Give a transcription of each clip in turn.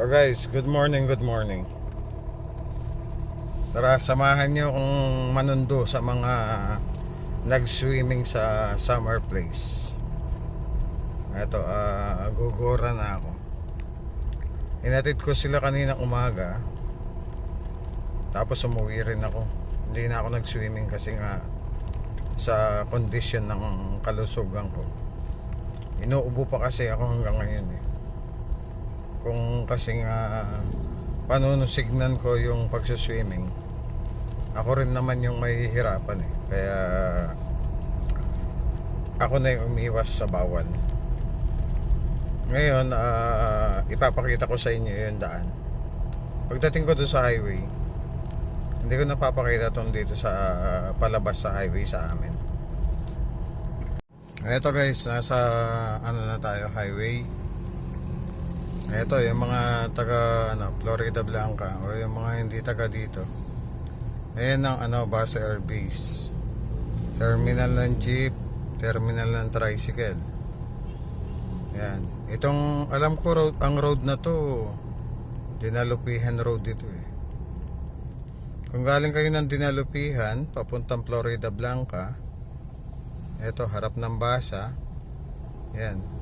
Oh guys, good morning, good morning. Tara, samahan nyo kung manundo sa mga nag-swimming sa summer place. Ito, ah gugura na ako. Inatid ko sila kanina umaga. Tapos umuwi rin ako. Hindi na ako nag-swimming kasi nga sa condition ng kalusugan ko. Inuubo pa kasi ako hanggang ngayon eh kung kasi nga panunusignan ko yung pagsaswimming ako rin naman yung mahihirapan eh. Kaya ako na yung umiwas sa bawal. Ngayon ah, ipapakita ko sa inyo yung daan. Pagdating ko doon sa highway hindi ko napapakita tong dito sa palabas sa highway sa amin. Eto guys nasa ano na tayo highway ito, yung mga taga ano, Florida Blanca o yung mga hindi taga dito. Ayan ang ano, bus air base. Terminal ng jeep, terminal ng tricycle. Yan. Itong alam ko road, ang road na to Dinalupihan Road dito eh. Kung galing kayo ng Dinalupihan, papuntang Florida Blanca, ito harap ng basa. Yan.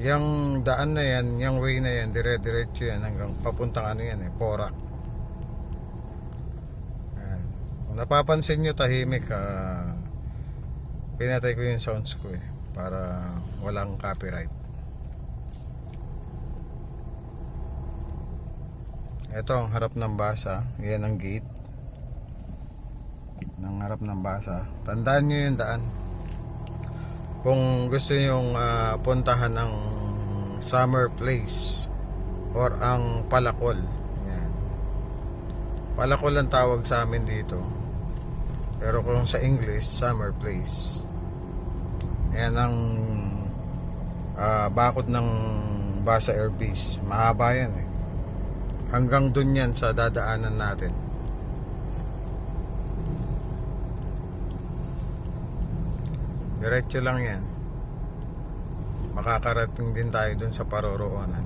Yang daan na yan, yung way na yan, dire-diretso yan hanggang papuntang ano yan eh, Porac. Ayan. Kung napapansin nyo tahimik, ah, pinatay ko yung sounds ko eh, para walang copyright. Ito ang harap ng basa, yan ang gate. Ng harap ng basa. Tandaan nyo yung daan kung gusto nyong ah, puntahan ng summer place or ang Palakol. Yan. Palakol ang tawag sa amin dito. Pero kung sa English summer place. Yan ang ah, bakod ng Basa Airbase mahaba yan eh. Hanggang dun yan sa dadaanan natin. Diretso lang yan. Makakarating din tayo dun sa paroroonan.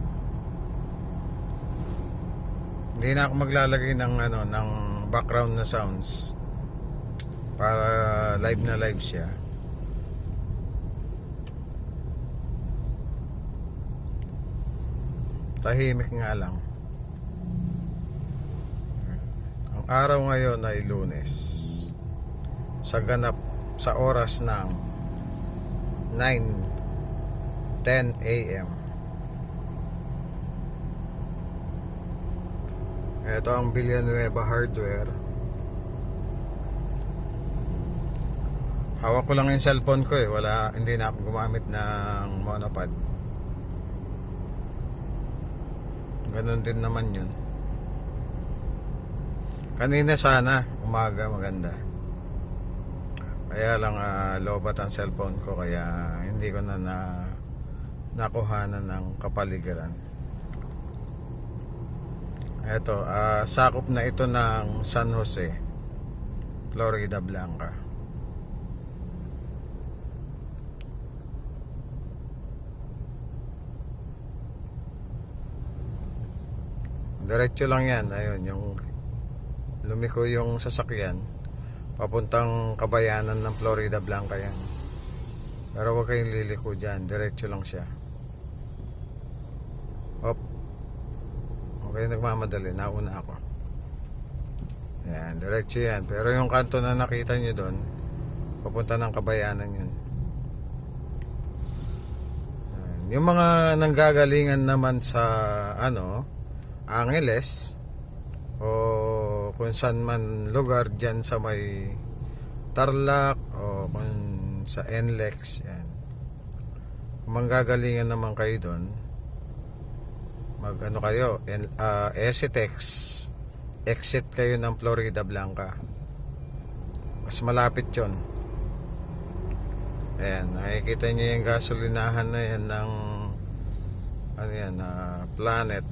Hindi na ako maglalagay ng ano ng background na sounds para live na live siya. Tahimik nga lang. Ang araw ngayon ay lunes. Sa ganap sa oras ng 9 10 a.m. Ito ang Villanueva Hardware. Hawak ko lang yung cellphone ko eh. Wala, hindi na ako gumamit ng monopod. Ganon din naman yun. Kanina sana, umaga maganda. Kaya lang uh, lobat ang cellphone ko kaya hindi ko na na nakuhanan ng kapaligiran. Ito, ah, sakop na ito ng San Jose, Florida Blanca. Diretso lang yan, ayun, yung lumiko yung sasakyan papuntang kabayanan ng Florida Blanca yan pero huwag kayong liliko dyan diretso lang siya okay nagmamadali. Nauna ako. Yan diretso yan. Pero yung kanto na nakita nyo doon papunta ng kabayanan yun. Yung mga nanggagalingan naman sa ano Angeles o kung saan man lugar dyan sa may Tarlac o kung sa NLEX yan kung manggagalingan naman kayo doon mag ano kayo N, uh, Esitex exit kayo ng Florida Blanca. Mas malapit yon ayan nakikita nyo yung gasolinahan na yan ng ano yan uh, Planet.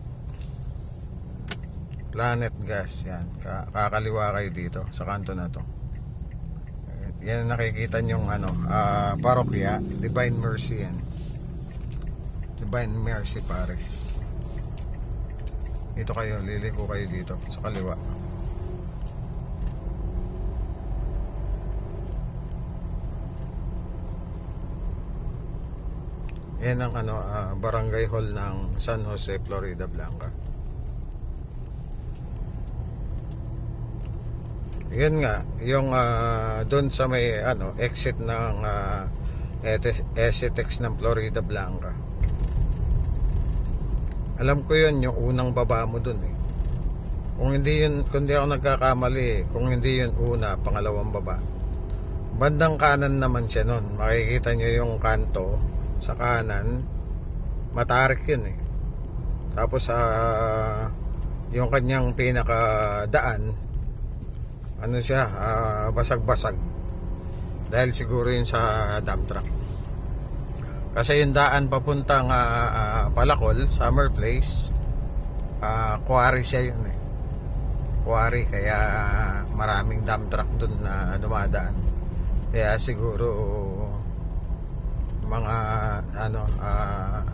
Planet Gas yan. Kakaliwa kayo dito sa kanto na to. Yan nakikita nyong ano uh, parokya. Divine Mercy yan. Divine Mercy Paris Dito kayo, liliko kayo dito sa kaliwa. Yan ang ano, ah, barangay hall ng San Jose, Florida Blanca. Yan nga, yung doon sa may ano, exit ng uh, SCTEX ng Florida Blanca. Alam ko yun, yung unang baba mo doon eh. Kung hindi yun, kung hindi ako nagkakamali kung hindi yun una, pangalawang baba. Bandang kanan naman siya noon. Makikita nyo yung kanto sa kanan. Matarik yun eh. Tapos sa yung kanyang pinakadaan, ano siya, ah, basag-basag. Dahil siguro yun sa dump truck. Kasi yung daan papuntang ah, ah, Palacol, Summer Place, ah, quarry siya yun eh. Quarry, kaya maraming dump truck dun na dumadaan. Kaya siguro mga ano ah,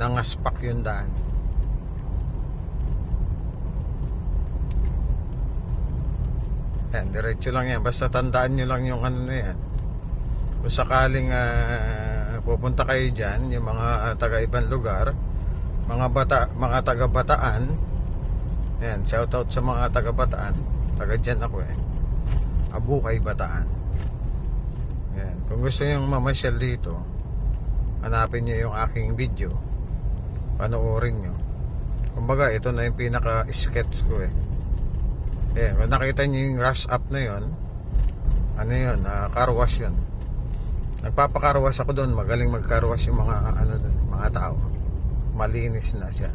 nangaspak yung daan. Yan, diretso lang yan. Basta tandaan nyo lang yung ano na yan. Kung sakaling ah, pupunta kayo dyan, yung mga ah, taga ibang lugar, mga bata, mga taga Bataan, yan, shout out sa mga taga Bataan. Taga dyan ako eh. Abukay Bataan. Yan, kung gusto nyo mamasyal dito, hanapin nyo yung aking video. Panoorin nyo. Kumbaga, ito na yung pinaka-sketch ko eh. Ayan, kung nakita nyo yung rush up na yon ano yun, uh, car wash yun. Nagpapacar wash ako doon, magaling mag-car wash yung mga, ano dun, mga tao. Malinis na siya.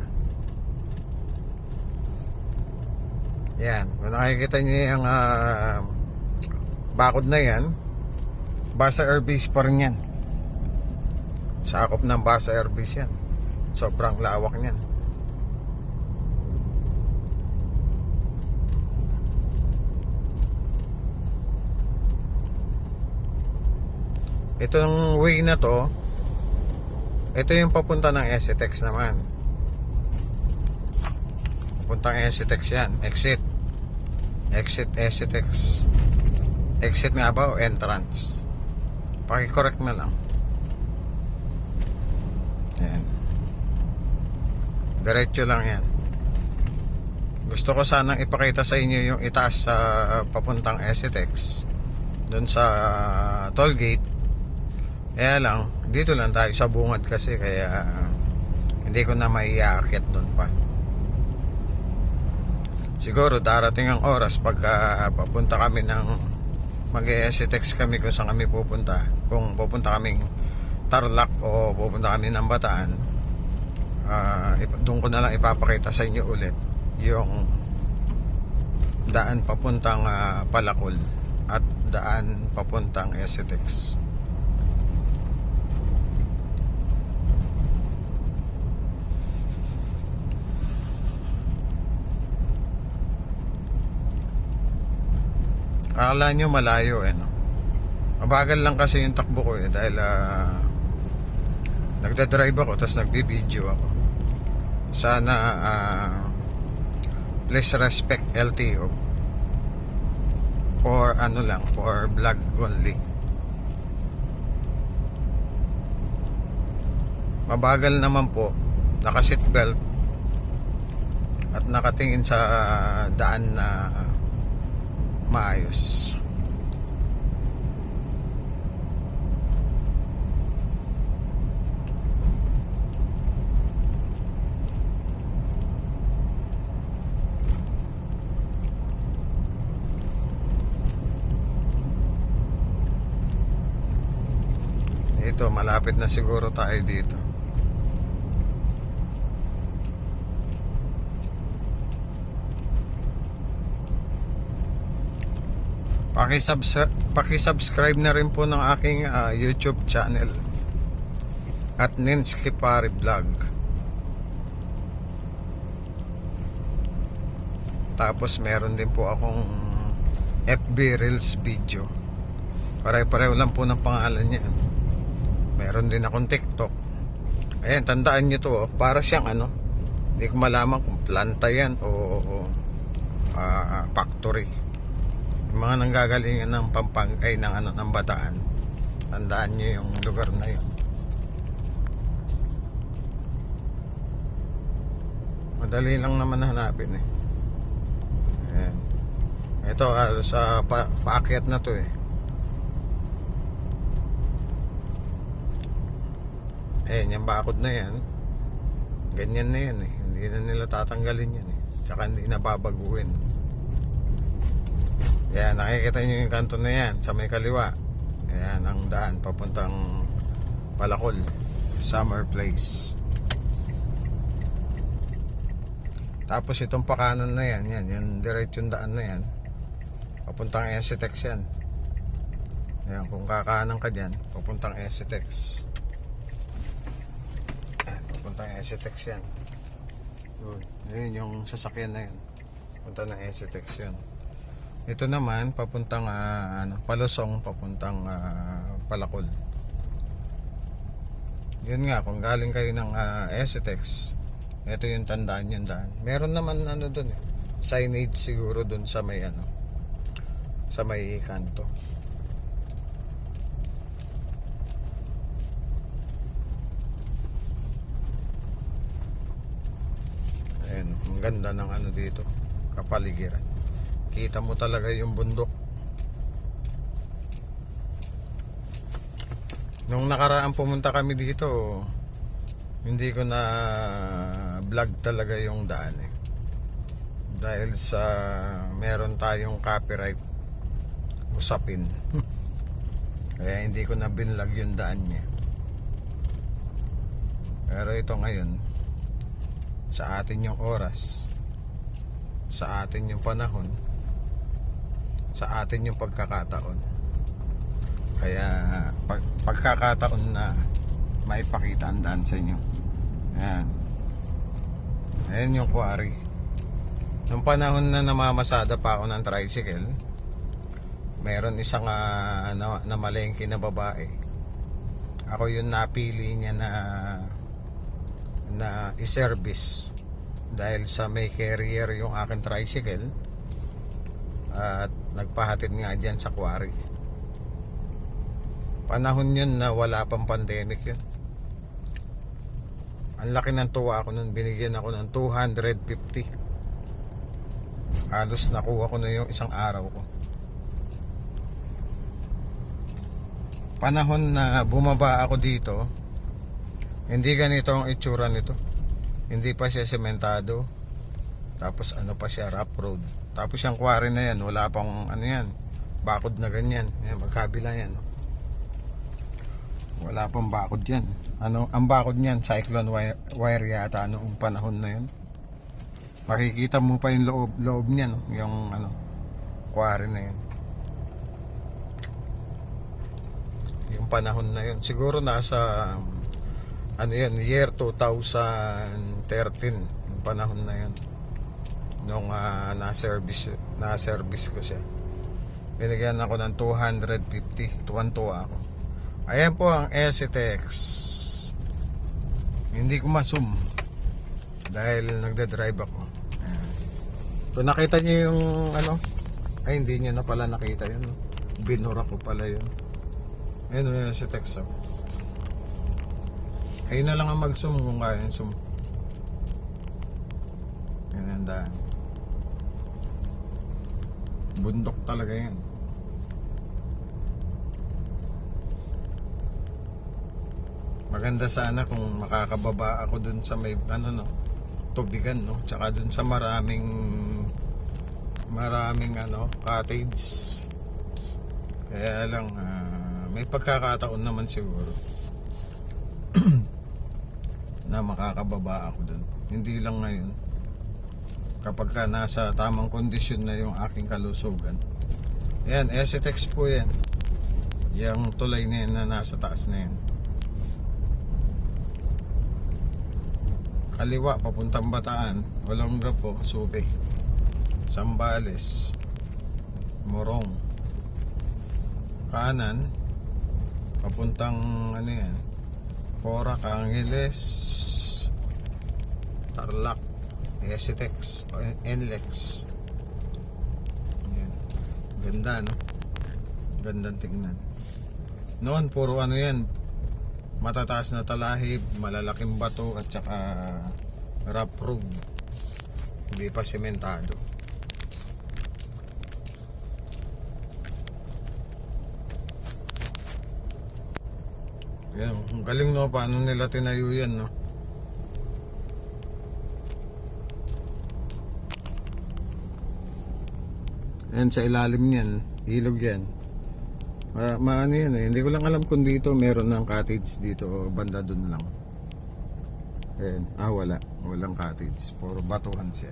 Yan, kung nakikita nyo yung uh, bakod na yan, Basa Airbase pa rin yan. Sakop ng Basa Airbase yan. Sobrang lawak niyan. Itong way na to, ito yung papunta ng SCTEX naman. Papuntang SCTEX yan. Exit. Exit SCTEX. Exit nga ba o entrance? Paki-correct na lang. Yan. Diretso lang yan. Gusto ko sanang ipakita sa inyo yung itaas sa papuntang SCTEX. Doon sa toll gate. Kaya lang, dito lang tayo sa bungad kasi kaya hindi ko na maiakit doon pa. Siguro darating ang oras pagka papunta kami ng mag text kami kung saan kami pupunta. Kung pupunta kaming Tarlac o pupunta kami ng Bataan, uh, doon ko na lang ipapakita sa inyo ulit yung daan papuntang uh, Palakol at daan papuntang Esitex. Akala nyo malayo eh no? Mabagal lang kasi yung takbo ko eh dahil uh, nagdadrive ako tapos nagbibideo ako. Sana uh, please respect LTO for ano lang, for vlog only. Mabagal naman po, naka seatbelt at nakatingin sa uh, daan na maayos. Ito malapit na siguro tayo dito Paki-subscribe na rin po ng aking uh, YouTube channel at Ninsky Pari Vlog. Tapos meron din po akong FB Reels video. Pare-pareho lang po ng pangalan niya. Meron din akong TikTok. Ayan, tandaan niyo to, oh. para siyang ano, Hindi ko malaman kung planta yan o, o ah, factory. Yung mga nanggagalingan ng pampang ay ng ano ng bataan. Tandaan niyo yung lugar na yun. Madali lang naman hanapin eh. Ayan. Ito ah, sa pa paakyat na to eh. Ayan, yung bakod na yan. Ganyan na yan eh. Hindi na nila tatanggalin yan eh. Tsaka hindi na babaguhin. Yan, nakikita nyo yung kanto na yan sa may kaliwa. Ayan, ang daan papuntang Palakol. Summer Place. Tapos itong pakanan na yan, yan, yung diretso yung daan na yan. Papuntang Esitex yan. Ayan, kung kakanan ka dyan, papuntang Esitex. Ayan, papuntang Esitex yan. Yun, yun yung sasakyan na yun. Punta ng Esitex yun. Ito naman, papuntang ah, ano, Palusong, papuntang ah, Palakol. Yun nga, kung galing kayo ng uh, Esitex, ito yung tandaan yung daan. Meron naman ano doon eh, signage siguro doon sa may ano, sa may kanto. Ayan, ang ganda ng ano dito, kapaligiran. Kita mo talaga yung bundok. Nung nakaraan pumunta kami dito, hindi ko na vlog talaga yung daan eh. Dahil sa meron tayong copyright usapin. Kaya hindi ko na binlog yung daan niya. Pero ito ngayon, sa atin yung oras, sa atin yung panahon, sa atin yung pagkakataon. Kaya pag, pagkakataon na maipakita ang daan sa inyo. Ayan. Ayan yung quarry. Nung panahon na namamasada pa ako ng tricycle, meron isang uh, na, na malengke na babae. Ako yung napili niya na na i-service dahil sa may carrier yung aking tricycle at nagpahatid nga dyan sa quarry. Panahon yun na wala pang pandemic yun. Ang laki ng tuwa ako nun. Binigyan ako ng 250 halos nakuha ko na yung isang araw ko. Panahon na bumaba ako dito hindi ganito ang itsura nito. Hindi pa siya sementado tapos ano pa siya rough road. Tapos yung quarry na yan wala pang ano yan bakod na ganyan. Yan, magkabila yan. Wala pang bakod yan. Ano ang bakod niyan cyclone wire, wire yata noong panahon na yun. Makikita mo pa yung loob loob niya no? yung ano quarry na yun. Yung panahon na yun. Siguro nasa um, ano yun year 2013 yung panahon na yun nung uh, na-service na-service ko siya binigyan ako ng 250 tuwan-tuwa ako Ayan po ang Esitex. Hindi ko masum dahil nagda-drive ako. Ayan. Kung nakita niyo yung ano, ay hindi niyo na pala nakita yun. Binura ko pala yun. Ayun yung Esitex. Oh. Ayun na lang ang mag-zoom kung kaya yung zoom. Daan. Bundok talaga yan. Maganda sana kung makakababa ako dun sa may ano no, tubigan no, tsaka dun sa maraming maraming ano, cottage. Kaya lang ah, may pagkakataon naman siguro na makakababa ako dun. Hindi lang ngayon. Kapag ka nasa tamang kondisyon na yung aking kalusugan. Yan, Esitex po yan. Yung tulay na yan na nasa taas na yan. kaliwa papuntang Bataan Olonga po, Subi Sambales Morong kanan papuntang ano yan Porac, Angeles Tarlac Esitex, Enlex. Yan. Ganda, no? Gandang tingnan. Noon, puro ano yan, matataas na talahib, malalaking bato, at saka rough road. Hindi pa sementado. Yan, ang galing no, paano nila tinayo yan, no? Yan sa ilalim niyan, ilog yan. Ma maano yan eh, hindi ko lang alam kung dito meron ng cottage dito o banda dun lang. Ayan, ah wala, walang cottage, puro batuhan siya.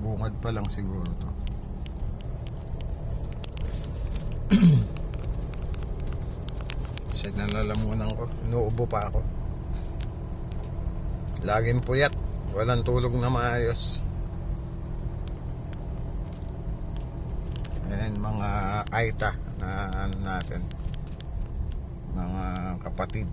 Bungad pa lang siguro to. Kasi nalalamunan ko, inuubo pa ako. Laging puyat, walang tulog na maayos. Ayan, mga Aita na ano natin. Mga kapatid.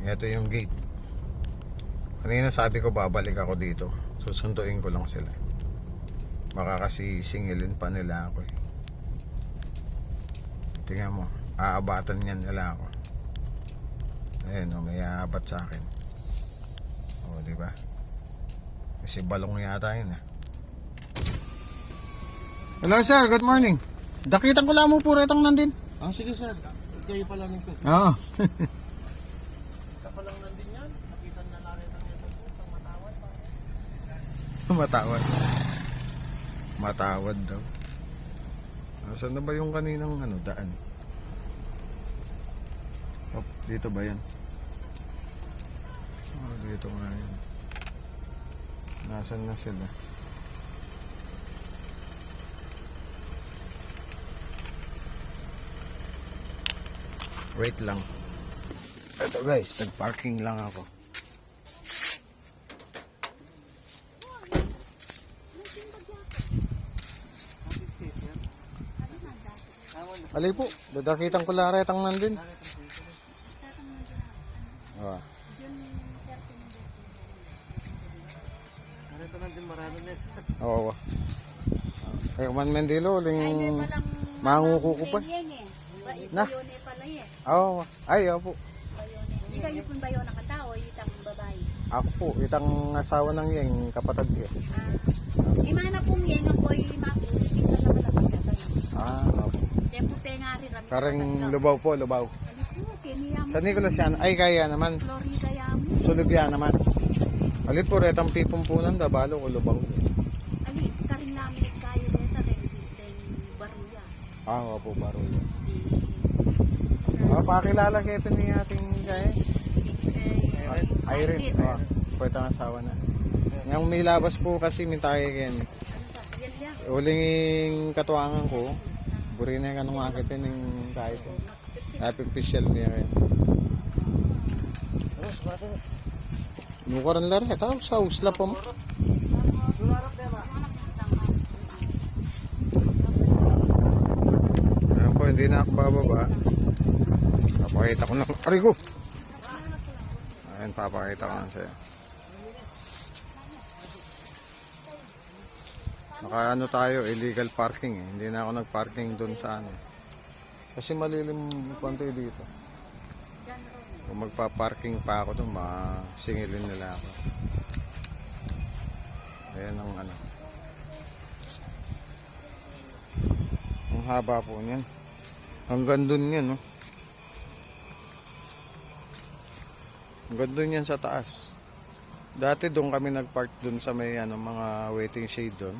Ito yung gate. Kanina sabi ko babalik ako dito. Susunduin ko lang sila. Baka kasi singilin pa nila ako eh. Tingnan mo, aabatan niyan nila ako. Ayun, oh, may aabat sa akin. Ba? Kasi balong yata yun ah. Hello sir, good morning. Dakitan ko lang mo po retang nandin. Ah, sige sir. Kayo pala nito. Oo. Kapalang nandun yan. Nakita na namin ng ito po. Matawad pa. Matawad. Matawad daw. Nasaan na ba yung kaninang ano, daan? Oh, dito ba yan? Oh, dito nga yan. Nasaan na sila? Wait lang. Ito guys, nag-parking lang ako. Alay po, dadakitan ko laretang nandun. Ah. na sir. Oo. Ay, man Mendilo, ling manguko ko pa. Na. Na. Eh. Oo. Ay, opo. Bayone. Ikaw yung pun bayo na katao, itang babae. Ako po, itang asawa ng yung kapatid ko. Ah. Imana pong yan ang boy maku. Isa na pala sa kanya. Ah, opo. Tempo pengari rami. Kareng lubaw po, lubaw. Ano. Sa Nicolas yan, ay kaya naman. Florida yam. Sulubya naman. Alit po, retang pipumpunan, dabalo ko lubaw. Ali, karing namin kayo. Teng baruya. Ah, opo, baro. Ah, pakilala kayo ni ating kaya. Eh, Irene. Oh, pwede ang asawa na. Yung may labas po kasi may tayo yan. Uling katuangan ko, buri na yung kanong akitin ng kahit. Happy official niya rin. Nukaran lari, tapos sa usla pa mo. Ayan po, hindi na ako bababa. Papakita ko na. Aray ko! Ayan, ko na sa'yo. Naka ano tayo, illegal parking eh. Hindi na ako nag-parking doon sa ano. Kasi malilim panto dito. Kung magpa-parking pa ako doon, masingilin nila ako. Ayan ang ano. Ang haba po niyan. Hanggang doon yan, no? Hanggang doon yan sa taas. Dati doon kami nag-park doon sa may ano, mga waiting shade doon.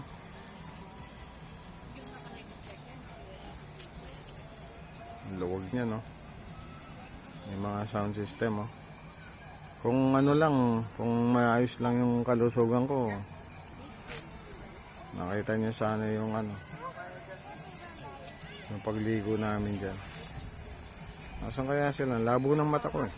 Luwag niya, no? May mga sound system, oh. Kung ano lang, kung maayos lang yung kalusugan ko, nakita niyo sana yung ano, yung pagligo namin dyan. Nasaan kaya sila? Labo ng mata ko eh.